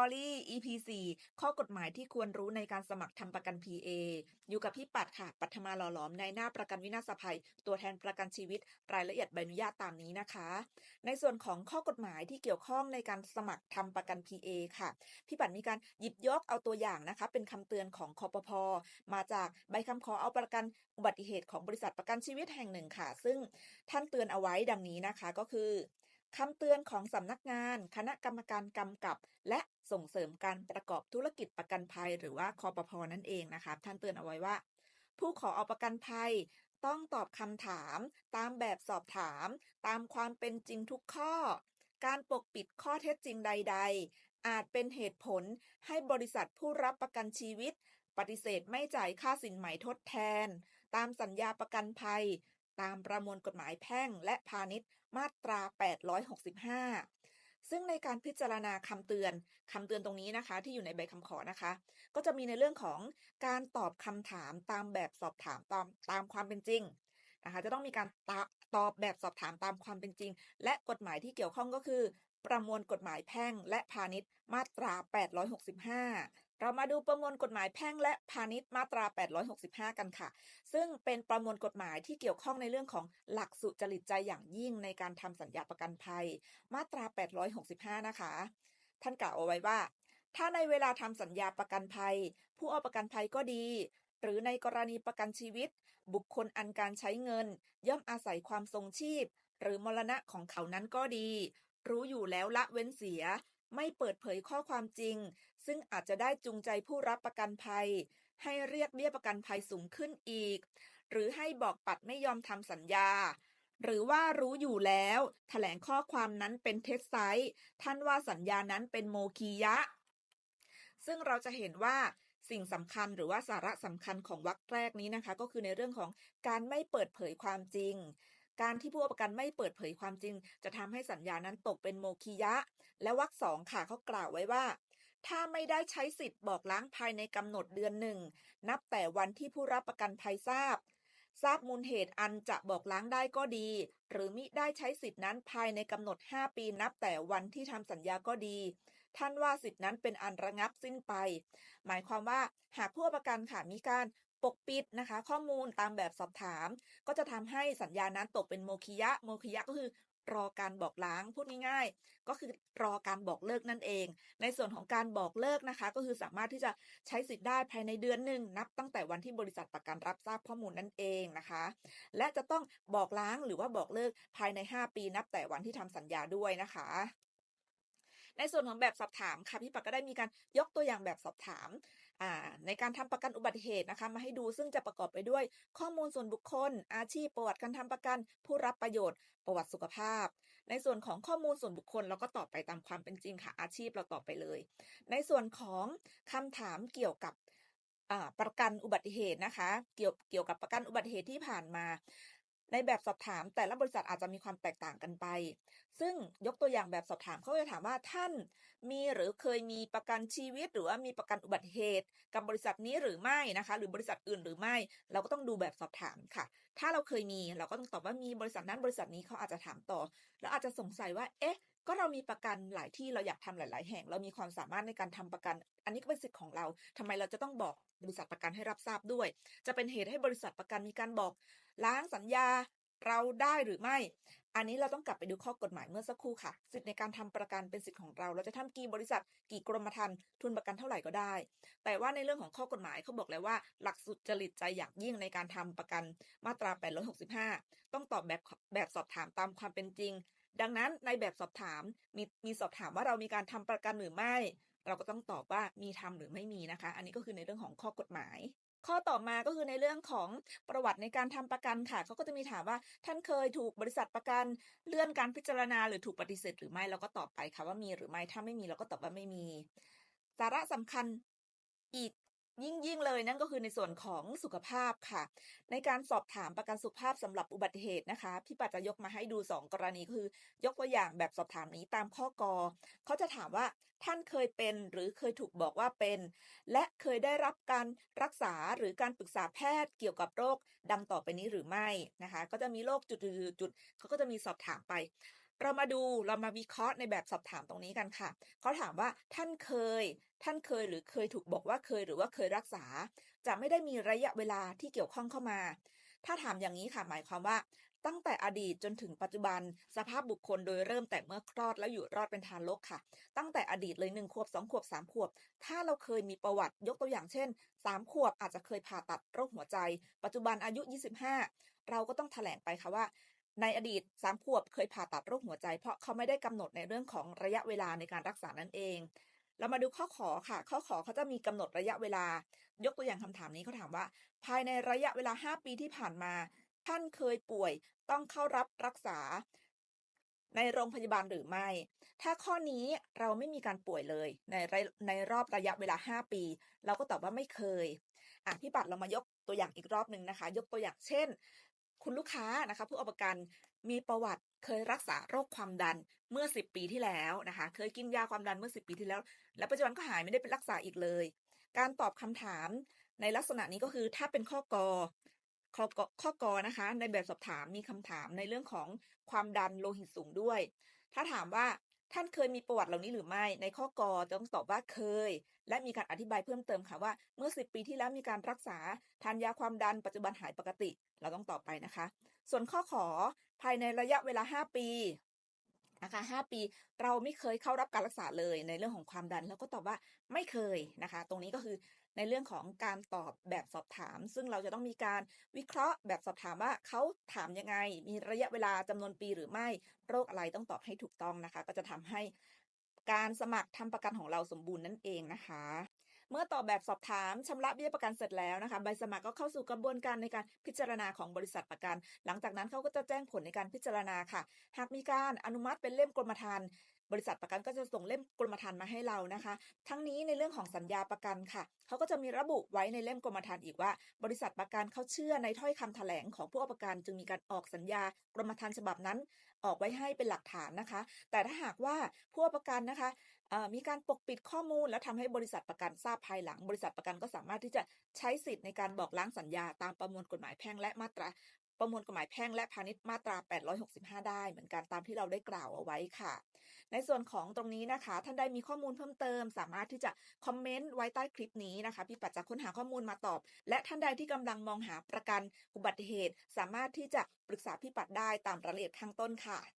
อรี่ EP 4ข้อกฎหมายที่ควรรู้ในการสมัครทำประกัน PA อยู่กับพี่ปัดค่ะ ปัทมาหล่อหลอมในหน้าประกันวินาศภัย ตัวแทนประกันชีวิต รายละเอียดใบอนุญาตตามนี้นะคะ ในส่วนของข้อกฎหมายที่เกี่ยวข้องในการสมัครทำประกัน PA ค่ะ พี่ปัดมีการหยิบยกเอาตัวอย่างนะคะ เป็นคำเตือนของคอปพมาจากใบคำขอเอาประกันอุบัติเหตุของบริษัทประกันชีวิตแห่งหนึ่งค่ะ ซึ่งท่านเตือนเอาไว้ดังนี้นะคะก็คือ คำเตือนของสำนักงาน คณะกรรมการกำกับ และส่งเสริมการประกอบธุรกิจประกันภัย หรือว่าคอปพนั่นเองนะคะท่านเตือนเอาไว้ว่า ผู้ขอเอาประกันภัยต้องตอบคำถาม ตามแบบสอบถาม ตามความเป็นจริงทุกข้อ การปกปิดข้อเท็จจริงใด ๆ อาจเป็นเหตุผลให้บริษัทผู้รับประกันชีวิต ปฏิเสธไม่จ่ายค่าสินไหมทดแทน ตามสัญญาประกันภัย ตามประมวลกฎหมายแพ่งและพาณิชย์มาตรา 865 ซึ่งในการพิจารณาคำเตือนคำเตือนตรงนี้นะคะ ที่อยู่ในใบคำขอนะคะ ก็จะมีในเรื่องของการตอบคำถามตามแบบสอบถามตามตามความเป็นจริงนะคะจะต้องมีการตตอบแบบสอบถามตามความเป็นจริง และกฎหมายที่เกี่ยวข้องก็คือ ประมวลกฎหมายแพ่งและพาณิชย์มาตรา 865 เรามาดูประมวลกฎหมายแพ่งและพาณิชย์มาตรา 865 กันค่ะ ซึ่งเป็นประมวลกฎหมายที่เกี่ยวข้องในเรื่องของหลักสุจริตใจอย่างยิ่งในการทำสัญญาประกันภัย มาตรา 865 นะคะ ท่านกล่าวเอาไว้ว่า ถ้าในเวลาทำสัญญาประกันภัย ผู้เอาประกันภัยก็ดี หรือในกรณีประกันชีวิต บุคคลอันการใช้เงิน ย่อมอาศัยความทรงชีพ หรือมรณะของเขานั้นก็ดี รู้อยู่แล้วละเว้นเสีย ไม่เปิดเผยข้อความจริง ซึ่งอาจจะได้จูงใจผู้รับประกันภัย ให้เรียกเบี้ยประกันภัยสูงขึ้นอีก หรือให้บอกปัดไม่ยอมทำสัญญา หรือว่ารู้อยู่แล้วแถลงข้อความนั้นเป็นเท็จไซต์ท่านว่าสัญญานั้นเป็นโมคียะ ซึ่งเราจะเห็นว่าสิ่งสำคัญหรือว่าสาระสำคัญของวรรคแรกนี้นะคะ ก็คือในเรื่องของการไม่เปิดเผยความจริง การที่ผู้ประกันไม่เปิดเผยความจริง จะทำให้สัญญานั้นตกเป็นโมคียะ และวรรคสองค่ะเขากล่าวไว้ว่า ถ้าไม่ได้ใช้สิทธิ์บอกล้างภายในกำหนดเดือนหนึ่ง นับแต่วันที่ผู้รับประกันภัยทราบ ทราบมูลเหตุอันจะบอกล้างได้ก็ดี หรือมิได้ใช้สิทธินั้นภายในกำหนด 5 ปีนับแต่วันที่ทำสัญญาก็ดีท่านว่าสิทธินั้นเป็นอันระงับสิ้นไป หมายความว่าหากผู้ประกันค่ะมีการ ปกปิดนะคะ ข้อมูลตามแบบสอบถาม ก็จะทำให้สัญญานั้นตกเป็นโมคิยะ โมคิยะก็คือรอการบอกล้างพูดง่าย ๆ ก็คือรอการบอกเลิกนั่นเอง ในส่วนของการบอกเลิกนะคะ ก็คือสามารถที่จะใช้สิทธิ์ได้ภายในเดือนหนึ่งนับตั้งแต่วันที่บริษัทประกันรับทราบข้อมูลนั่นเองนะคะ และจะต้องบอกล้างหรือว่าบอกเลิกภายใน 5 ปีนับแต่วันที่ทำสัญญาด้วยนะคะในส่วนของแบบสอบถามค่ะพี่ปักก็ได้มีการยกตัวอย่างแบบสอบถาม ในการทำประกันอุบัติเหตุนะคะ มาให้ดูซึ่งจะประกอบไปด้วย ข้อมูลส่วนบุคคล อาชีพประวัติการทำประกัน ผู้รับประโยชน์ ประวัติสุขภาพ ในส่วนของข้อมูลส่วนบุคคลเราก็ตอบไปตามความเป็นจริงค่ะ อาชีพเราตอบไปเลย ในส่วนของคำถามเกี่ยวกับประกันอุบัติเหตุนะคะ เกี่ยวเกี่ยวกับประกันอุบัติเหตุที่ผ่านมา ในแบบสอบถามแต่ละบริษัทอาจจะมีความแตกต่างกันไป ซึ่งยกตัวอย่างแบบสอบถามเขาจะถามว่าท่านมีหรือเคยมีประกันชีวิต หรือว่ามีประกันอุบัติเหตุ กับบริษัทนี้หรือไม่นะคะ หรือบริษัทอื่นหรือไม่ เราก็ต้องดูแบบสอบถามค่ะ ถ้าเราเคยมีเราก็ต้องตอบว่ามีบริษัทนั้นบริษัทนี้เขาอาจจะถามต่อ แล้วอาจจะสงสัยว่าเอ๊ะ ก็เรามีประกันหลายที่เราอยากทำหลาย ๆ แห่ง เรามีความสามารถในการทำประกัน อันนี้ก็เป็นสิทธิ์ของเราทำไมเราจะต้องบอกบริษัทประกันให้รับทราบด้วย จะเป็นเหตุให้บริษัทประกันมีการบอกล้างสัญญาเราได้หรือไม่ อันนี้เราต้องกลับไปดูข้อกฎหมายเมื่อสักครู่ค่ะ สิทธิในการทำประกันเป็นสิทธิของเรา เราจะทำกี่บริษัท กี่กรมธรรม์ทุนประกันเท่าไหร่ก็ได้ แต่ว่าในเรื่องของข้อกฎหมายเขาบอกแล้วว่า หลักสุดจริตใจอย่างยิ่งในการทำประกันมาตรา 865 ต้องตอบแบบแบบสอบถามตามความเป็นจริง ดังนั้นในแบบสอบถามมีมีสอบถามว่าเรามีการทำประกันหรือไม่ เราก็ต้องตอบว่ามีทำหรือไม่มีนะคะ อันนี้ก็คือในเรื่องของข้อกฎหมาย ข้อต่อมาก็คือในเรื่องของประวัติในการทำประกันค่ะเขาก็จะมีถามว่าท่านเคยถูกบริษัทประกันเลื่อนการพิจารณาหรือถูกปฏิเสธหรือไม่เราก็ตอบไปค่ะว่ามีหรือไม่ถ้าไม่มีเราก็ตอบว่าไม่มี สาระสำคัญอีก ยิ่งยิ่งเลยนั่นก็คือในส่วนของสุขภาพค่ะ ในการสอบถามประกันสุขภาพสำหรับอุบัติเหตุนะคะพี่ปัจจะยกมาให้ดู 2 กรณีคือยกตัวอย่างแบบสอบถามนี้ตามข้อกอเขาจะถามว่าท่านเคยเป็นหรือเคยถูกบอกว่าเป็น และเคยได้รับการรักษาหรือการปรึกษาแพทย์เกี่ยวกับโรคดังต่อไปนี้หรือไม่นะคะ ก็จะมีโรคจุดๆเขาก็จะมีสอบถามไป เรามาดูเรามาวิเคราะห์ในแบบสอบถามตรงนี้กันค่ะเขาถามว่าท่านเคย ท่านเคยหรือเคยถูกบอกว่าเคยหรือว่าเคยรักษา จะไม่ได้มีระยะเวลาที่เกี่ยวข้องเข้ามา ถ้าถามอย่างนี้ค่ะหมายความว่า ตั้งแต่อดีตจนถึงปัจจุบัน สภาพบุคคลโดยเริ่มแต่เมื่อคลอดแล้วอยู่รอดเป็นทารกค่ะ ตั้งแต่อดีตเลย1ขวบ2ขวบ3ขวบ ถ้าเราเคยมีประวัติยกตัวอย่างเช่น3ขวบอาจจะเคยผ่าตัดโรคหัวใจ ปัจจุบันอายุ 25เราก็ต้องแถลงไปค่ะว่า ในอดีต3ขวบเคยผ่าตัดโรคหัวใจ เพราะเขาไม่ได้กำหนดในเรื่องของระยะเวลาในการรักษานั่นเอง เรามาดูข้อขอค่ะ ข้อขอเขาจะมีกำหนดระยะเวลา ยกตัวอย่างคำถามนี้เขาถามว่า ภายในระยะเวลา 5 ปีที่ผ่านมา ท่านเคยป่วยต้องเข้ารับรักษาในโรงพยาบาลหรือไม่ ถ้าข้อนี้เราไม่มีการป่วยเลย ในในรอบระยะเวลา 5 ปี เราก็ตอบว่าไม่เคย อ่าพี่ปัดเรามายกตัวอย่างอีกรอบหนึ่งนะคะ ยกตัวอย่างเช่น คุณลูกค้านะคะ ผู้เอาประกันมีประวัติเคยรักษาโรคความดันเมื่อ 10 ปีที่แล้วนะคะ เคยกินยาความดันเมื่อ 10 ปีที่แล้ว และปัจจุบันก็หายไม่ได้ไปรักษาอีกเลย การตอบคำถามในลักษณะนี้ก็คือถ้าเป็นข้อกอข้อกอข้อกอนะคะ ในแบบสอบถามมีคำถามในเรื่องของความดันโลหิตสูงด้วย ถ้าถามว่า ท่านเคยมีประวัติเหล่านี้หรือไม่ ในข้อกอจะต้องตอบว่าเคย และมีการอธิบายเพิ่มเติมค่ะว่า เมื่อ 10 ปีที่แล้วมีการรักษาทานยาความดันปัจจุบันหายปกติ เราต้องตอบไปนะคะ ส่วนข้อขอภายในระยะเวลา 5 ปี นะคะ5ปีเราไม่เคยเข้ารับการรักษาเลยในเรื่องของความดันเราก็ตอบว่าไม่เคยนะคะ ตรงนี้ก็คือในเรื่องของการตอบแบบสอบถาม ซึ่งเราจะต้องมีการวิเคราะห์แบบสอบถามว่าเขาถามยังไง มีระยะเวลาจำนวนปีหรือไม่โรคอะไรต้องตอบให้ถูกต้องนะคะ ก็จะทำให้การสมัครทำประกันของเราสมบูรณ์นั่นเองนะคะ เมื่อตอบแบบสอบถามชำระเบี้ยประกันเสร็จแล้วนะคะ ใบสมัครก็เข้าสู่กระบวนการในการพิจารณาของบริษัทประกัน หลังจากนั้นเขาก็จะแจ้งผลในการพิจารณาค่ะ หากมีการอนุมัติเป็นเล่มกรมธรรม์ บริษัทประกันก็จะส่งเล่มกรมธรรม์มาให้เรานะคะ ทั้งนี้ในเรื่องของสัญญาประกันค่ะเขาก็จะมีระบุไว้ในเล่มกรมธรรม์อีกว่า บริษัทประกันเขาเชื่อในถ้อยคำแถลงของผู้เอาประกันจึงมีการออกสัญญากรมธรรม์ฉบับนั้น ออกไว้ให้เป็นหลักฐานนะคะ แต่ถ้าหากว่าผู้เอาประกันนะคะมีการปกปิดข้อมูล และทำให้บริษัทประกันทราบภายหลัง บริษัทประกันก็สามารถที่จะใช้สิทธิ์ในการบอกล้างสัญญาตามประมวลกฎหมายแพ่งและมาตรา ประมวลกฎหมายแพ่งและพาณิชย์มาตรา 865 ได้ เหมือนกันตามที่เราได้กล่าวเอาไว้ค่ะ ในส่วนของตรงนี้นะคะ ท่านใดมีข้อมูลเพิ่มเติม สามารถที่จะคอมเมนต์ไว้ใต้คลิปนี้นะคะ พี่ปัจจะค้นหาข้อมูลมาตอบ และท่านใดที่กำลังมองหาประกันอุบัติเหตุ สามารถที่จะปรึกษาพี่ปัดได้ตามรายละเอียดข้างต้นค่ะ